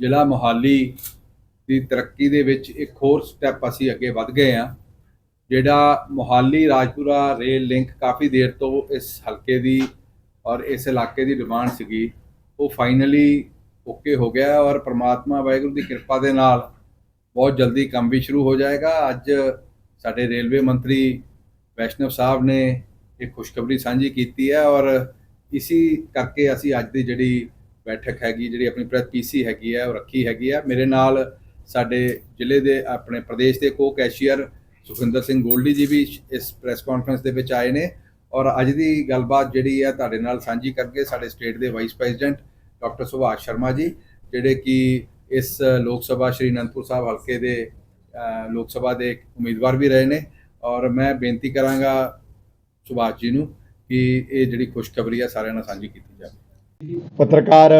ਜ਼ਿਲ੍ਹਾ ਮੋਹਾਲੀ ਦੀ ਤਰੱਕੀ ਦੇ ਵਿੱਚ ਇੱਕ ਹੋਰ ਸਟੈਪ ਅਸੀਂ ਅੱਗੇ ਵੱਧ ਗਏ ਆ ਜਿਹੜਾ ਮੋਹਾਲੀ ਰਾਜਪੁਰਾ ਰੇਲ ਲਿੰਕ ਕਾਫੀ ਦੇਰ ਤੋਂ ਇਸ ਹਲਕੇ ਦੀ ਔਰ ਇਸ ਇਲਾਕੇ ਦੀ ਡਿਮਾਂਡ ਸੀਗੀ, ਉਹ ਫਾਈਨਲੀ ਓਕੇ ਹੋ ਗਿਆ ਔਰ ਪ੍ਰਮਾਤਮਾ ਵਾਹਿਗੁਰੂ ਦੀ ਕਿਰਪਾ ਦੇ ਨਾਲ ਬਹੁਤ ਜਲਦੀ ਕੰਮ ਵੀ ਸ਼ੁਰੂ ਹੋ ਜਾਏਗਾ। ਅੱਜ ਸਾਡੇ ਰੇਲਵੇ ਮੰਤਰੀ ਵੈਸ਼ਨਵ ਸਾਹਿਬ ਨੇ ਇਹ ਖੁਸ਼ਖਬਰੀ ਸਾਂਝੀ ਕੀਤੀ ਹੈ ਔਰ ਇਸੀ ਕਰਕੇ ਅਸੀਂ ਅੱਜ ਦੀ ਜਿਹੜੀ ਬੈਠਕ ਹੈਗੀ, ਜਿਹੜੀ ਆਪਣੀ ਪ੍ਰੈਸ ਪੀਸੀ ਹੈਗੀ ਹੈ ਉਹ ਰੱਖੀ ਹੈਗੀ ਹੈ ਮੇਰੇ ਨਾਲ ਸਾਡੇ ਜ਼ਿਲ੍ਹੇ ਦੇ ਆਪਣੇ ਪ੍ਰਦੇਸ਼ ਦੇ ਕੋ ਕੈਸ਼ੀਅਰ ਸੁਖਿੰਦਰ ਸਿੰਘ ਗੋਲਡੀ ਜੀ ਵੀ ਇਸ ਪ੍ਰੈਸ ਕਾਨਫਰੰਸ ਦੇ ਵਿੱਚ ਆਏ ਨੇ। ਔਰ ਅੱਜ ਦੀ ਗੱਲਬਾਤ ਜਿਹੜੀ ਹੈ ਤੁਹਾਡੇ ਨਾਲ ਸਾਂਝੀ ਕਰਕੇ ਸਾਡੇ ਸਟੇਟ ਦੇ vice president doctor Subhash Sharma ji, ਜਿਹੜੇ ਕਿ ਇਸ ਲੋਕ ਸਭਾ ਸ਼੍ਰੀ ਅਨੰਦਪੁਰ ਸਾਹਿਬ ਹਲਕੇ ਦੇ ਲੋਕ ਸਭਾ ਦੇ ਉਮੀਦਵਾਰ ਵੀ ਰਹੇ ਨੇ। ਔਰ ਮੈਂ ਬੇਨਤੀ ਕਰਾਂਗਾ ਸੁਭਾਸ਼ ਜੀ ਨੂੰ ਕਿ ਇਹ ਜਿਹੜੀ ਖੁਸ਼ਖਬਰੀ ਆ, ਸਾਰਿਆਂ ਨਾਲ ਸਾਂਝੀ ਕੀਤੀ ਜਾਵੇ। ਪੱਤਰਕਾਰ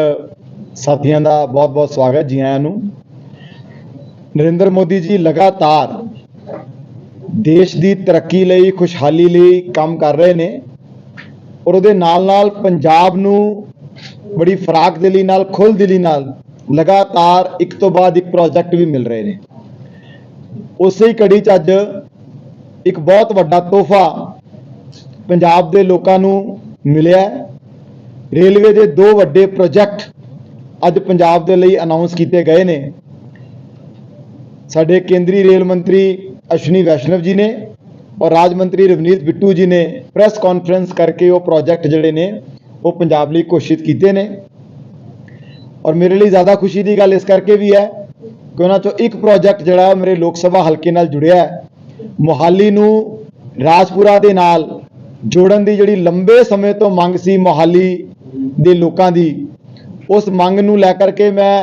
ਸਾਥੀਆਂ ਦਾ ਬਹੁਤ-ਬਹੁਤ ਸਵਾਗਤ ਜੀ ਆਇਆਂ ਨੂੰ। ਨਰਿੰਦਰ ਮੋਦੀ ਜੀ ਲਗਾਤਾਰ ਦੇਸ਼ ਦੀ ਤਰੱਕੀ ਲਈ, ਖੁਸ਼ਹਾਲੀ ਲਈ ਕੰਮ ਕਰ ਰਹੇ ਨੇ ਔਰ ਉਹਦੇ ਨਾਲ-ਨਾਲ ਪੰਜਾਬ ਨੂੰ ਬੜੀ ਫਰਾਕ ਦਿਲੀ ਨਾਲ ਖੁੱਲ ਦਿਲੀ ਨਾਲ ਲਗਾਤਾਰ ਇੱਕ ਤੋਂ ਬਾਅਦ ਇੱਕ ਪ੍ਰੋਜੈਕਟ ਵੀ ਮਿਲ ਰਹੇ ਨੇ। ਉਸੇ ਹੀ ਕੜੀ 'ਚ ਅੱਜ ਇੱਕ ਬਹੁਤ ਵੱਡਾ ਤੋਹਫਾ ਪੰਜਾਬ ਦੇ ਲੋਕਾਂ ਨੂੰ ਮਿਲਿਆ। ਰੇਲਵੇ ਦੇ ਦੋ ਵੱਡੇ ਪ੍ਰੋਜੈਕਟ ਅੱਜ ਪੰਜਾਬ ਦੇ ਲਈ ਅਨਾਉਂਸ ਕੀਤੇ ਗਏ ਨੇ। ਸਾਡੇ ਕੇਂਦਰੀ ਰੇਲ ਮੰਤਰੀ ਅਸ਼ਵਨੀ ਵੈਸ਼ਨਵ ਜੀ ਨੇ ਔਰ ਰਾਜ ਮੰਤਰੀ ਰਵਨੀਤ ਬਿੱਟੂ ਜੀ ਨੇ ਪ੍ਰੈਸ ਕਾਨਫਰੰਸ ਕਰਕੇ ਉਹ ਪ੍ਰੋਜੈਕਟ ਜਿਹੜੇ ਨੇ, ਉਹ ਪੰਜਾਬ ਲਈ ਘੋਸ਼ਿਤ ਕੀਤੇ ਨੇ। ਔਰ ਮੇਰੇ ਲਈ ਜ਼ਿਆਦਾ ਖੁਸ਼ੀ ਦੀ ਗੱਲ ਇਸ ਕਰਕੇ ਵੀ ਹੈ ਕਿ ਉਹਨਾਂ ਚੋਂ ਇੱਕ ਪ੍ਰੋਜੈਕਟ ਜਿਹੜਾ ਮੇਰੇ ਲੋਕ ਸਭਾ ਹਲਕੇ ਨਾਲ ਜੁੜਿਆ ਹੈ। ਮੋਹਾਲੀ ਨੂੰ ਰਾਜਪੁਰਾ ਦੇ ਨਾਲ ਜੋੜਨ ਦੀ ਜਿਹੜੀ ਲੰਬੇ ਸਮੇਂ ਤੋਂ ਮੰਗ ਸੀ ਮੋਹਾਲੀ ਦੇ ਲੋਕਾਂ ਦੀ ਉਸ ਮੰਗ ਨੂੰ ਲੈ ਕਰਕੇ ਮੈਂ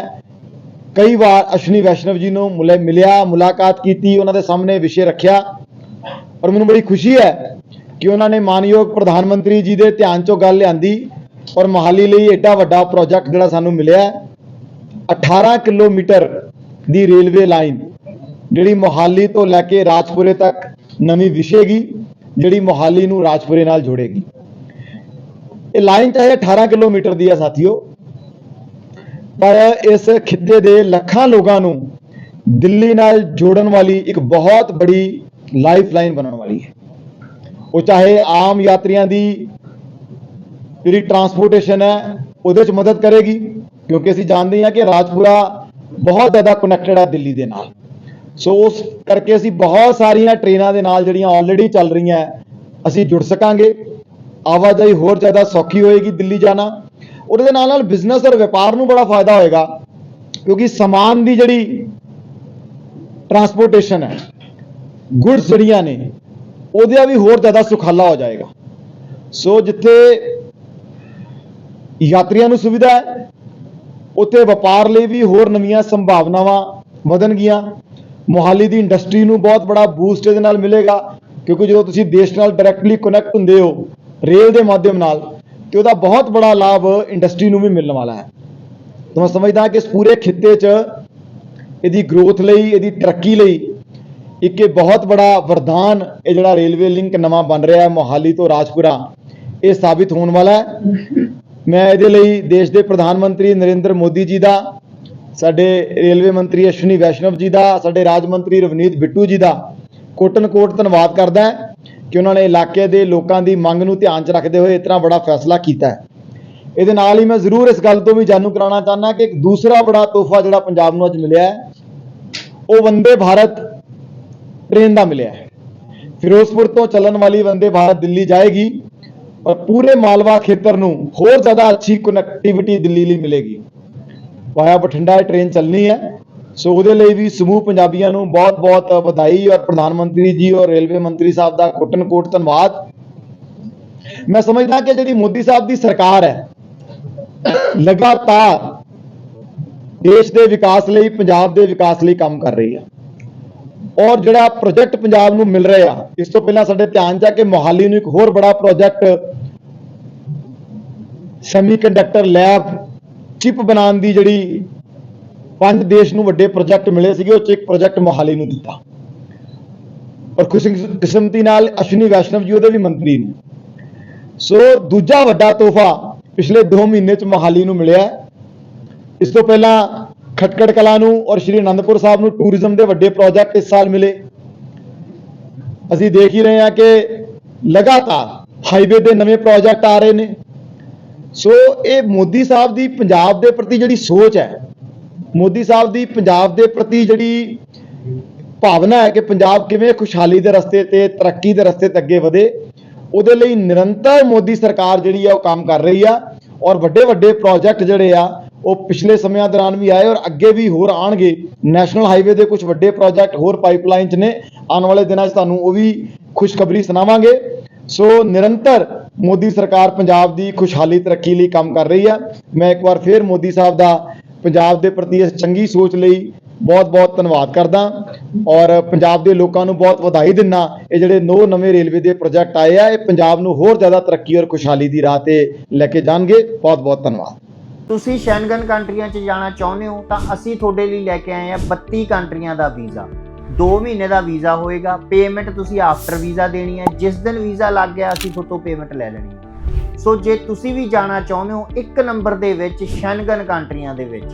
ਕਈ ਵਾਰ ਅਸ਼ਵਨੀ ਵੈਸ਼ਨਵ ਜੀ ਨੂੰ ਮੁਲੇ ਮਿਲਿਆ ਮੁਲਾਕਾਤ ਕੀਤੀ ਉਹਨਾਂ ਦੇ ਸਾਹਮਣੇ ਵਿਸ਼ੇ ਰੱਖਿਆ ਔਰ ਮੈਨੂੰ ਬੜੀ ਖੁਸ਼ੀ ਹੈ ਕਿ ਉਹਨਾਂ ਨੇ ਮਾਨਯੋਗ ਪ੍ਰਧਾਨ ਮੰਤਰੀ ਜੀ ਦੇ ਧਿਆਨ 'ਚੋਂ ਗੱਲ ਲਿਆਂਦੀ ਔਰ ਮੋਹਾਲੀ ਲਈ ਐਡਾ ਵੱਡਾ ਪ੍ਰੋਜੈਕਟ ਜਿਹੜਾ ਸਾਨੂੰ ਮਿਲਿਆ ਹੈ, 18 ਕਿਲੋਮੀਟਰ ਦੀ ਰੇਲਵੇ ਲਾਈਨ ਜਿਹੜੀ ਮੋਹਾਲੀ ਤੋਂ ਲੈ ਕੇ ਰਾਜਪੁਰੇ ਤੱਕ ਨਵੀਂ ਵਿਛੇਗੀ ਜਿਹੜੀ ਮੋਹਾਲੀ ਨੂੰ ਰਾਜਪੁਰੇ ਨਾਲ ਜੋੜੇਗੀ। ਇਹ ਲਾਈਨ ਚਾਹੇ 18 ਕਿਲੋਮੀਟਰ ਦੀ ਹੈ ਸਾਥੀਓ। ਪਰ ਇਸ ਖਿੱਤੇ ਦੇ ਲੱਖਾਂ ਲੋਕਾਂ ਨੂੰ ਦਿੱਲੀ ਨਾਲ ਜੋੜਨ ਵਾਲੀ ਇੱਕ ਬਹੁਤ ਬੜੀ ਲਾਈਫ ਲਾਈਨ ਬਣਨ ਵਾਲੀ ਹੈ। ਉਹ ਚਾਹੇ ਆਮ ਯਾਤਰੀਆਂ ਦੀ ਜਿਹੜੀ ਟਰਾਂਸਪੋਰਟੇਸ਼ਨ ਹੈ, ਉਹਦੇ ਵਿੱਚ ਮਦਦ ਕਰੇਗੀ, ਕਿਉਂਕਿ ਅਸੀਂ ਜਾਣਦੇ ਹਾਂ ਕਿ ਰਾਜਪੁਰਾ ਬਹੁਤ ਜ਼ਿਆਦਾ ਕਨੈਕਟਡ ਹੈ ਦਿੱਲੀ ਦੇ ਨਾਲ। ਸੋ ਉਸ ਕਰਕੇ ਅਸੀਂ ਬਹੁਤ ਸਾਰੀਆਂ ਟ੍ਰੇਨਾਂ ਦੇ ਨਾਲ ਜਿਹੜੀਆਂ ਆਲਰੇਡੀ ਚੱਲ ਰਹੀਆਂ, ਅਸੀਂ ਜੁੜ ਸਕਾਂਗੇ। ਆਵਾਜਾਈ ਹੋਰ ਜ਼ਿਆਦਾ ਸੌਖੀ ਹੋਏਗੀ ਦਿੱਲੀ ਜਾਣਾ। ਉਹਦੇ ਨਾਲ ਨਾਲ ਬਿਜ਼ਨਸ ਔਰ ਵਪਾਰ ਨੂੰ ਬੜਾ ਫਾਇਦਾ ਹੋਏਗਾ, ਕਿਉਂਕਿ ਸਮਾਨ ਦੀ ਜਿਹੜੀ ਟਰਾਂਸਪੋਰਟੇਸ਼ਨ ਹੈ ਗੁੱਡਸ ਜਿਹੜੀਆਂ ਨੇ ਉਹਦਾ ਵੀ ਹੋਰ ਜ਼ਿਆਦਾ ਸੁਖਾਲਾ ਹੋ ਜਾਏਗਾ। ਸੋ ਜਿੱਥੇ ਯਾਤਰੀਆਂ ਨੂੰ ਸੁਵਿਧਾ ਹੈ, ਉੱਥੇ ਵਪਾਰ ਲਈ ਵੀ ਹੋਰ ਨਵੀਆਂ ਸੰਭਾਵਨਾਵਾਂ ਵਧਣਗੀਆਂ। ਮੋਹਾਲੀ ਦੀ ਇੰਡਸਟਰੀ ਨੂੰ ਬਹੁਤ ਬੜਾ ਬੂਸਟ ਇਹਦੇ ਨਾਲ ਮਿਲੇਗਾ, ਕਿਉਂਕਿ ਜਦੋਂ ਤੁਸੀਂ ਦੇਸ਼ ਨਾਲ ਡਾਇਰੈਕਟਲੀ ਕਨੈਕਟ ਹੁੰਦੇ ਹੋ ਰੇਲ ਦੇ ਮਾਧਿਅਮ ਨਾਲ, ਤੇ ਉਹਦਾ ਬਹੁਤ ਬੜਾ ਲਾਭ ਇੰਡਸਟਰੀ ਨੂੰ ਵੀ ਮਿਲਣ ਵਾਲਾ ਹੈ। ਤਾਂ ਮੈਂ ਸਮਝਦਾ ਕਿ ਇਸ ਪੂਰੇ ਖਿੱਤੇ 'ਚ ਇਹਦੀ ਗਰੋਥ ਲਈ, ਇਹਦੀ ਤਰੱਕੀ ਲਈ ਇੱਕ ਇਹ ਬਹੁਤ ਬੜਾ ਵਰਦਾਨ ਇਹ ਜਿਹੜਾ ਰੇਲਵੇ ਲਿੰਕ ਨਵਾਂ ਬਣ ਰਿਹਾ ਹੈ ਮੋਹਾਲੀ ਤੋਂ ਰਾਜਪੁਰਾ, ਇਹ ਸਾਬਿਤ ਹੋਣ ਵਾਲਾ ਹੈ। ਮੈਂ ਇਹਦੇ ਲਈ ਦੇਸ਼ ਦੇ ਪ੍ਰਧਾਨ ਮੰਤਰੀ ਨਰਿੰਦਰ ਮੋਦੀ ਜੀ ਦਾ ਸਾਡੇ ਰੇਲਵੇ ਮੰਤਰੀ ਅਸ਼ਵਨੀ ਵੈਸ਼ਨਵ ਜੀ ਦਾ, ਸਾਡੇ ਰਾਜ ਮੰਤਰੀ ਰਵਨੀਤ ਬਿੱਟੂ ਜੀ ਦਾ ਕੋਟਨ ਕੋਟ ਧੰਨਵਾਦ ਕਰਦਾ ਹਾਂ ਕਿ ਉਹਨਾਂ ਨੇ ਇਲਾਕੇ ਦੇ ਲੋਕਾਂ ਦੀ ਮੰਗ ਨੂੰ ਧਿਆਨ 'ਚ ਰੱਖਦੇ ਹੋਏ ਇਤਨਾ ਬੜਾ ਫੈਸਲਾ ਕੀਤਾ ਹੈ। ਇਹਦੇ ਨਾਲ ਹੀ ਮੈਂ ਜ਼ਰੂਰ ਇਸ ਗੱਲ ਤੋਂ ਵੀ ਜਾਣੂ ਕਰਾਉਣਾ ਚਾਹੁੰਦਾ ਕਿ ਇੱਕ ਦੂਸਰਾ ਬੜਾ ਤੋਹਫਾ ਜਿਹੜਾ ਪੰਜਾਬ ਨੂੰ ਅੱਜ ਮਿਲਿਆ ਹੈ, ਉਹ ਵੰਦੇ ਭਾਰਤ ਟ੍ਰੇਨ ਦਾ ਮਿਲਿਆ ਹੈ। ਫਿਰੋਜ਼ਪੁਰ ਤੋਂ ਚੱਲਣ ਵਾਲੀ ਵੰਦੇ ਭਾਰਤ ਦਿੱਲੀ ਜਾਏਗੀ ਔਰ ਪੂਰੇ ਮਾਲਵਾ ਖੇਤਰ ਨੂੰ ਹੋਰ ਜ਼ਿਆਦਾ ਅੱਛੀ ਕਨੈਕਟੀਵਿਟੀ ਦਿੱਲੀ ਲਈ ਮਿਲੇਗੀ। ਵਾਇਆ ਬਠਿੰਡਾ ਇਹ ਟ੍ਰੇਨ ਚੱਲਣੀ ਹੈ। ਸੋ ਉਹਦੇ ਲਈ ਵੀ ਸਮੂਹ ਪੰਜਾਬੀਆਂ ਨੂੰ ਬਹੁਤ-ਬਹੁਤ ਵਧਾਈ ਔਰ ਪ੍ਰਧਾਨ ਮੰਤਰੀ ਜੀ ਔਰ ਰੇਲਵੇ ਮੰਤਰੀ ਸਾਹਿਬ ਦਾ ਕੋਟਨ ਕੋਟ ਧੰਨਵਾਦ। ਮੈਂ ਸਮਝਦਾ ਕਿ ਜਿਹੜੀ ਮੋਦੀ ਸਾਹਿਬ ਦੀ ਸਰਕਾਰ ਹੈ, ਲਗਾਤਾਰ ਦੇਸ਼ ਦੇ ਵਿਕਾਸ ਲਈ, ਪੰਜਾਬ ਦੇ ਵਿਕਾਸ ਲਈ ਕੰਮ ਕਰ ਰਹੀ ਹੈ। ਔਰ ਜਿਹੜਾ ਪ੍ਰੋਜੈਕਟ ਪੰਜਾਬ ਨੂੰ ਮਿਲ ਰਿਹਾ, ਇਸ ਤੋਂ ਪਹਿਲਾਂ ਸਾਡੇ ਧਿਆਨ 'ਚ ਆ ਕਿ ਮੋਹਾਲੀ ਨੂੰ ਇੱਕ ਹੋਰ ਬੜਾ ਪ੍ਰੋਜੈਕਟ ਸੈਮੀਕੰਡਕਟਰ ਲੈਬ ਚਿਪ ਬਣਾਉਣ ਦੀ ਜਿਹੜੀ ਪੰਜ ਦੇਸ਼ ਨੂੰ ਵੱਡੇ ਪ੍ਰੋਜੈਕਟ ਮਿਲੇ ਸੀਗੇ, ਉਹ 'ਚ ਇੱਕ ਪ੍ਰੋਜੈਕਟ ਮੋਹਾਲੀ ਨੂੰ ਦਿੱਤਾ। ਔਰ ਖੁਸ਼ਕਿਸਮਤੀ ਨਾਲ ਅਸ਼ਵਨੀ ਵੈਸ਼ਨਵ ਜੀ ਉਹਦੇ ਵੀ ਮੰਤਰੀ ਨੇ। ਸੋ ਦੂਜਾ ਵੱਡਾ ਤੋਹਫਾ ਪਿਛਲੇ 2 ਮਹੀਨੇ 'ਚ ਮੋਹਾਲੀ ਨੂੰ ਮਿਲਿਆ ਇਸ ਤੋਂ ਪਹਿਲਾਂ ਖਟਕੜ ਕਲਾ ਨੂੰ ਔਰ ਸ਼੍ਰੀ ਅਨੰਦਪੁਰ ਸਾਹਿਬ ਨੂੰ ਟੂਰਿਜ਼ਮ ਦੇ ਵੱਡੇ ਪ੍ਰੋਜੈਕਟ ਇਸ ਸਾਲ ਮਿਲੇ। ਅਸੀਂ ਦੇਖ ਹੀ ਰਹੇ ਹਾਂ ਕਿ ਲਗਾਤਾਰ ਹਾਈਵੇ ਦੇ ਨਵੇਂ ਪ੍ਰੋਜੈਕਟ ਆ ਰਹੇ ਨੇ। ਸੋ ਇਹ ਮੋਦੀ ਸਾਹਿਬ ਦੀ ਪੰਜਾਬ ਦੇ ਪ੍ਰਤੀ ਜਿਹੜੀ ਸੋਚ ਹੈ, ਮੋਦੀ ਸਾਹਿਬ ਦੀ ਪੰਜਾਬ ਦੇ ਪ੍ਰਤੀ ਜਿਹੜੀ ਭਾਵਨਾ ਹੈ ਕਿ ਪੰਜਾਬ ਕਿਵੇਂ ਖੁਸ਼ਹਾਲੀ ਦੇ ਰਸਤੇ ਤੇ, ਤਰੱਕੀ ਦੇ ਰਸਤੇ ਤੇ ਅੱਗੇ ਵਧੇ, ਉਹਦੇ ਲਈ ਨਿਰੰਤਰ ਮੋਦੀ ਸਰਕਾਰ ਜਿਹੜੀ ਆ ਉਹ ਕੰਮ ਕਰ ਰਹੀ ਆ ਔਰ ਵੱਡੇ ਵੱਡੇ ਪ੍ਰੋਜੈਕਟ ਜਿਹੜੇ ਆ, ਉਹ ਪਿਛਲੇ ਸਮਿਆਂ ਦੌਰਾਨ ਵੀ ਆਏ ਔਰ ਅੱਗੇ ਵੀ ਹੋਰ ਆਣਗੇ ਨੈਸ਼ਨਲ ਹਾਈਵੇ ਦੇ ਕੁਝ ਵੱਡੇ ਪ੍ਰੋਜੈਕਟ ਹੋਰ ਪਾਈਪਲਾਈਨ 'ਚ ਨੇ। ਆਉਣ ਵਾਲੇ ਦਿਨਾਂ 'ਚ ਤੁਹਾਨੂੰ ਉਹ ਵੀ ਖੁਸ਼ਖਬਰੀ ਸੁਣਾਵਾਂਗੇ। ਸੋ ਨਿਰੰਤਰ ਮੋਦੀ ਸਰਕਾਰ ਪੰਜਾਬ ਦੀ ਖੁਸ਼ਹਾਲੀ, ਤਰੱਕੀ ਲਈ ਕੰਮ ਕਰ ਰਹੀ ਆ। ਮੈਂ ਇੱਕ ਵਾਰ ਫੇਰ ਮੋਦੀ ਸਾਹਿਬ ਦਾ ਪੰਜਾਬ ਦੇ ਪ੍ਰਤੀ ਇਸ ਚੰਗੀ ਸੋਚ ਲਈ ਬਹੁਤ-ਬਹੁਤ ਧੰਨਵਾਦ ਕਰਦਾ। ਔਰ ਪੰਜਾਬ ਦੇ ਲੋਕਾਂ ਨੂੰ ਬਹੁਤ ਵਧਾਈ ਦਿੰਦਾ ਇਹ ਜਿਹੜੇ ਨੋ ਨਵੇਂ ਰੇਲਵੇ ਦੇ ਪ੍ਰੋਜੈਕਟ ਆਏ ਆ, ਇਹ ਪੰਜਾਬ ਨੂੰ ਹੋਰ ਜ਼ਿਆਦਾ ਤਰੱਕੀ ਔਰ ਖੁਸ਼ਹਾਲੀ ਦੀ ਰਾਹ ਤੇ ਲੈ ਕੇ ਜਾਣਗੇ। ਬਹੁਤ-ਬਹੁਤ ਧੰਨਵਾਦ। ਤੁਸੀਂ ਸ਼ੈਂਗਨ ਕੰਟਰੀਆਂ 'ਚ ਜਾਣਾ ਚਾਹੁੰਦੇ ਹੋ ਤਾਂ ਅਸੀਂ ਤੁਹਾਡੇ ਲਈ ਲੈ ਕੇ ਆਏ ਹਾਂ 32 ਕੰਟਰੀਆਂ ਦਾ ਵੀਜ਼ਾ। 2 ਮਹੀਨੇ ਦਾ ਵੀਜ਼ਾ ਹੋਏਗਾ ਪੇਮੈਂਟ ਤੁਸੀਂ ਆਫਟਰ ਵੀਜ਼ਾ ਦੇਣੀ ਹੈ, ਜਿਸ ਦਿਨ ਵੀਜ਼ਾ ਲੱਗ ਗਿਆ, ਅਸੀਂ ਤੁਹਾਤੋਂ ਪੇਮੈਂਟ ਲੈ ਲੈਣੀ ਹੈ। ਸੋ ਜੇ ਤੁਸੀਂ ਵੀ ਜਾਣਾ ਚਾਹੁੰਦੇ ਹੋ, ਇੱਕ ਨੰਬਰ ਦੇ ਵਿੱਚ ਸ਼ੈਂਗਨ ਕੰਟਰੀਆਂ ਦੇ ਵਿੱਚ,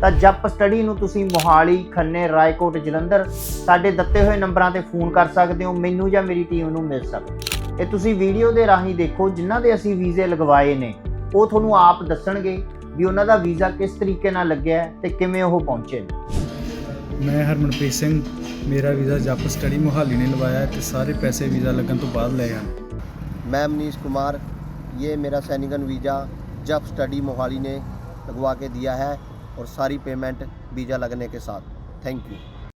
ਤਾਂ ਜਪ ਸਟੱਡੀ ਨੂੰ ਤੁਸੀਂ ਮੋਹਾਲੀ, ਖੰਨੇ, ਰਾਏਕੋਟ, ਜਲੰਧਰ, ਸਾਡੇ ਦਿੱਤੇ ਹੋਏ ਨੰਬਰਾਂ ਤੇ ਫੋਨ ਕਰ ਸਕਦੇ ਹੋ, ਮੈਨੂੰ ਜਾਂ ਮੇਰੀ ਟੀਮ ਨੂੰ ਮਿਲ ਸਕਦੇ ਇਹ ਤੁਸੀਂ ਵੀਡੀਓ ਦੇ ਰਾਹੀਂ ਦੇਖੋ, ਜਿਨ੍ਹਾਂ ਦੇ ਅਸੀਂ ਵੀਜ਼ੇ ਲਗਵਾਏ ਨੇ, ਉਹ ਤੁਹਾਨੂੰ ਆਪ ਦੱਸਣਗੇ ਵੀ ਉਹਨਾਂ ਦਾ ਵੀਜ਼ਾ ਕਿਸ ਤਰੀਕੇ ਨਾਲ ਲੱਗਿਆ ਹੈ ਤੇ ਕਿਵੇਂ ਉਹ ਪਹੁੰਚੇ ਨੇ। ਮੈਂ ਹਰਮਨਪ੍ਰੀਤ ਸਿੰਘ ਮੇਰਾ ਵੀਜ਼ਾ ਜੱਪ ਸਟੱਡੀ ਮੁਹਾਲੀ ਨੇ ਲਵਾਇਆ ਹੈ ਤੇ ਸਾਰੇ ਪੈਸੇ ਵੀਜ਼ਾ ਲੱਗਣ ਤੋਂ ਬਾਅਦ ਲਏ ਹਨ मैं मनीष कुमार ये मेरा सैनिकन वीज़ा जब स्टडी मोहाली ने लगवा के दिया है और सारी पेमेंट वीज़ा लगने के साथ थैंक यू